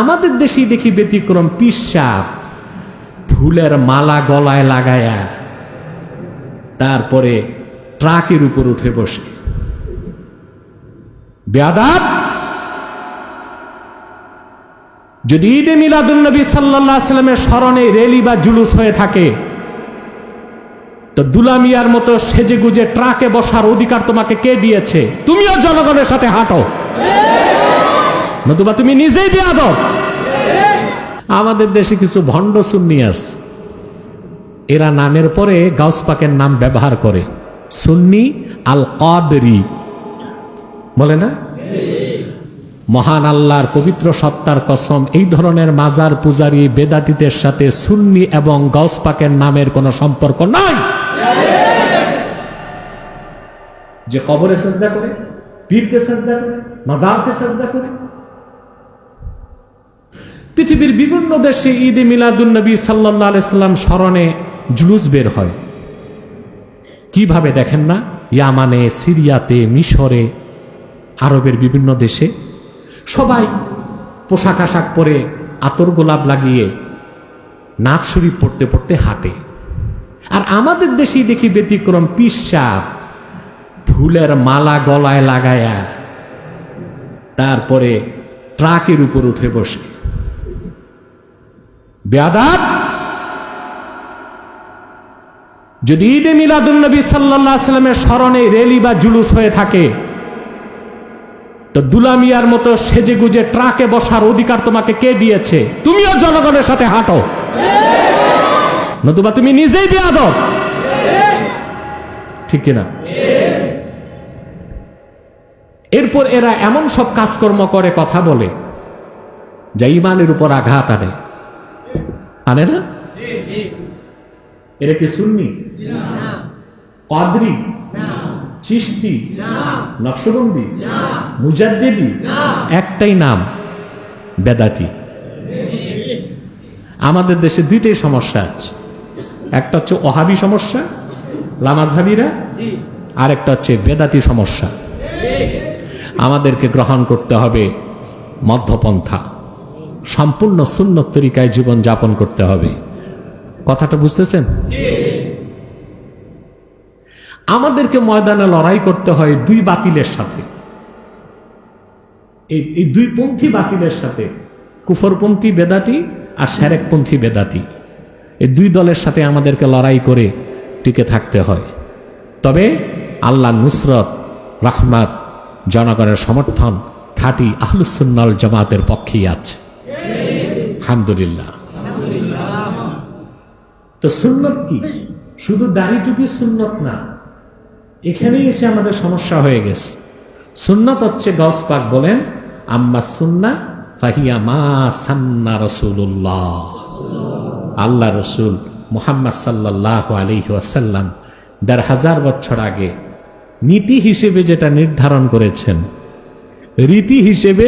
আমাদের দেশেই দেখি ব্যতিক্রম পিসাব ফুলের মালা গলায় লাগায়া তারপরে ট্রাকের উপর উঠে বসে। বেয়াদাব যদি ঈদে মিলাদুল নবী সাল্লাহ সাল্লামের স্মরণে রেলি বা জুলুস হয়ে থাকে, তো দুলামিয়ার মতো সেজে গুজে ট্রাকে বসার অধিকার তোমাকে কে দিয়েছে? তুমিও জনগণের সাথে হাঁটো। নতুবা তুমি নিজেই বেয়াদ আমাদের দেশে কিছু ভণ্ড সুন্নি আছে। এরা নামের পরে গাউসপাকের নাম ব্যবহার করে। সুন্নি আল কাদরি বলে না? মহান আল্লাহর পবিত্র সত্তার কসম, এই ধরনের মাজার পূজারী বেদাতিদের সাথে সুন্নি এবং গাউসপাকের নামের কোনো সম্পর্ক নাই। যে কবরে সেজদা করে, পীরকে সেজদা করে, মাজারকে সেজদা করে পৃথিবীর বিভিন্ন দেশে ঈদে মিলাদুল নবী সাল্লাহ সাল্লাম স্মরণে জুলুস বের হয়। কীভাবে দেখেন না? ইয়ামানে, সিরিয়াতে, মিশরে, আরবের বিভিন্ন দেশে সবাই পোশাক আশাক পরে আতর গোলাপ লাগিয়ে নাচ শরীফ পড়তে পড়তে হাঁটে। আর আমাদের দেশেই দেখি ব্যতিক্রম পিসাব ফুলের মালা গলায় লাগায়া, তারপরে ট্রাকের উপর উঠে বসে। বেয়াদাব যদি ঈদে মিলাদুল নবী সাল্লাহ সাল্লামের স্মরণে রেলি বা জুলুস হয়ে থাকে, তো দুলামিয়ার মতো সেজে গুজে ট্রাকে বসার অধিকার তোমাকে কে দিয়েছে? তুমিও জনগণের সাথে হাঁটো। নতুবা তুমি নিজেই বেয়াদ ঠিক কিনা? এরপর এরা এমন সব কাজকর্ম করে, কথা বলে, যা ইমানের উপর আঘাত আনে। আনে না কি সুন্নি? কাদরি চিস্তি নকশবন্দি? মুজাদ্দেদি? একটাই নাম, বেদাতি। আমাদের দেশে দুইটাই সমস্যা আছে। একটা হচ্ছে অহাবি সমস্যা, লামাজহাবিরা আর একটা হচ্ছে বেদাতি সমস্যা। আমাদেরকে গ্রহণ করতে হবে মধ্যপন্থা। সম্পূর্ণ সুন্নত তরিকায় জীবন যাপন করতে হবে। কথাটা বুঝতেছেন? আমাদেরকে ময়দানে লড়াই করতে হয় দুই বাতিলের সাথে। এই দুই পন্থী বাতিলের সাথে। কুফরপন্থী বেদাতি আর স্যারেকপন্থী বেদাতি। এই দুই দলের সাথে আমাদেরকে লড়াই করে টিকে থাকতে হয়। তবে আল্লাহ নুসরত, রাহমাত, জনগণের সমর্থন খাঁটি আহলুসুন্নাল জামাতের পক্ষেই আছে। আলহামদুলিল্লাহ। তো সুন্নত কি? শুধু দাড়ি টুপি সুন্নত না, এখানেই এসে আমাদের সমস্যা হয়ে গেছে। সুন্নত হচ্ছে গস পাক বলেন, আম্মা সুন্না ফাহিয়া মা সান্না রসুল্লাহ আল্লাহ রসুল মুহাম্মদ সাল্লাহ আলহি ওয়াসাল্লাম দেড় হাজার বছর আগে নীতি হিসেবে যেটা নির্ধারণ করেছেন, রীতি হিসেবে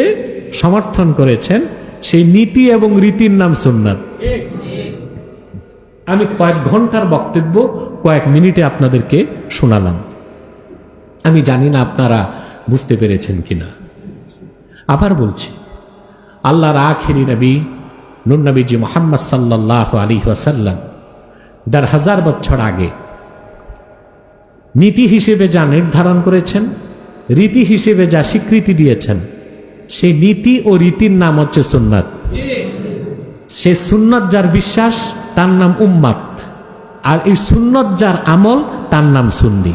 সমর্থন করেছেন সেই নীতি এবং রীতির নাম সুন্নাত। আমি কয়েক ঘণ্টার বক্তব্য, কয়েক মিনিটে আপনাদেরকে শোনালাম। আমি জানি না আপনারা বুঝতে পেরেছেন কিনা। আবার বলছি, আল্লাহর আখেরি নবী নুর নবীজি মোহাম্মদ সাল্লাহ আলী ওয়াসাল্লাম, দেড় হাজার বছর আগে নীতি হিসেবে যা নির্ধারণ করেছেন, রীতি হিসেবে যা স্বীকৃতি দিয়েছেন সেই নীতি ও রীতির নাম হচ্ছে সুন্নাত। সে সুন্নত যার বিশ্বাস, তার নাম উম্মাত আর এই সুন্নত যার আমল, তার নাম সুন্নি।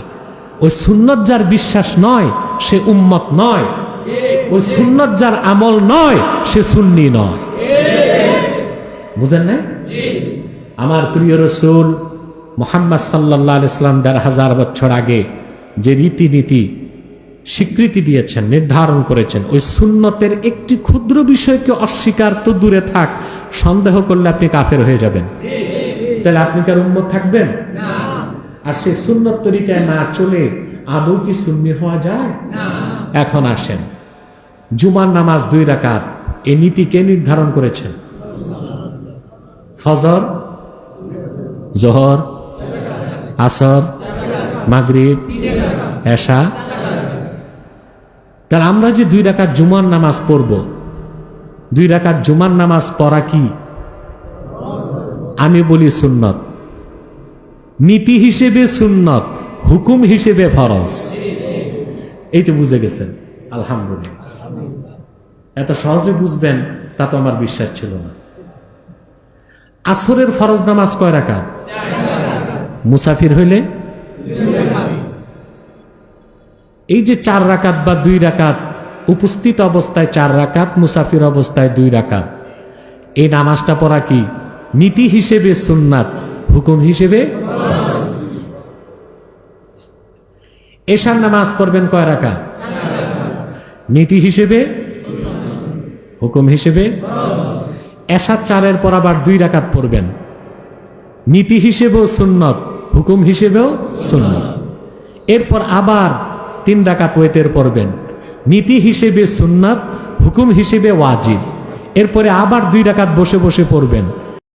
ওই সুন্নত যার বিশ্বাস নয়, সে উম্মত নয়। ওই সুন্নত যার আমল নয়, সে সুন্নি নয়। বুঝেন না আমার প্রিয় রসুল মোহাম্মদ সাল্লাহ ইসলাম দেড় হাজার বছর আগে যে রীতিনীতি স্বীকৃতি দিয়েছেন নির্ধারণ করেছেন। ওই সুন্নতের একটি ক্ষুদ্র বিষয়কে অস্বীকার তো দূরে থাক সন্দেহ করলে আপনি কাফের হয়ে যাবেন। তাহলে আপনি কার উন্মত থাকবেন? আর সেই সুন্নত তরিকায় না চলে আদৌ কি সুন্নি হওয়া যায়? এখন আসেন। জুমার নামাজ দুই রাকাত এই নীতি কে নির্ধারণ করেছেন? ফজর জোহর আসর মাগরিব এশা তাহলে আমরা যে দুই রাকাত জুমার নামাজ পড়ব, দুই রাকাত জুমার নামাজ পড়া কি? আমি বলি সুন্নত। নীতি হিসেবে সুন্নত, হুকুম হিসেবে ফরজ। এই তো বুঝে গেছেন? আলহামদুলিল্লাহ। এত সহজে বুঝবেন, তা তো আমার বিশ্বাস ছিল না। আসরের ফরজ নামাজ কয় রাখা মুসাফির হইলে এই যে চার রাকাত বা দুই রাকাত, উপস্থিত অবস্থায় চার রাকাত, মুসাফির অবস্থায় দুই রাকাত। এই নামাজটা পড়া কি? নীতি হিসেবে সুন্নাত, হুকুম হিসেবে? এশার নামাজ পড়বেন কয় রাকাত? নীতি হিসেবে? হুকুম হিসেবে? এশার চারের পর আবার দুই রাকাত পড়বেন। নীতি হিসেবেও সুন্নত, হুকুম হিসেবেও সুন্নত। এরপর আবার তিন ডাকাত ওয়েতের পড়বেন। নীতি হিসেবে সুন্নাত, হুকুম হিসেবে ওয়াজিব। এরপরে আবার দুই ডাকাত বসে বসে পড়বেন।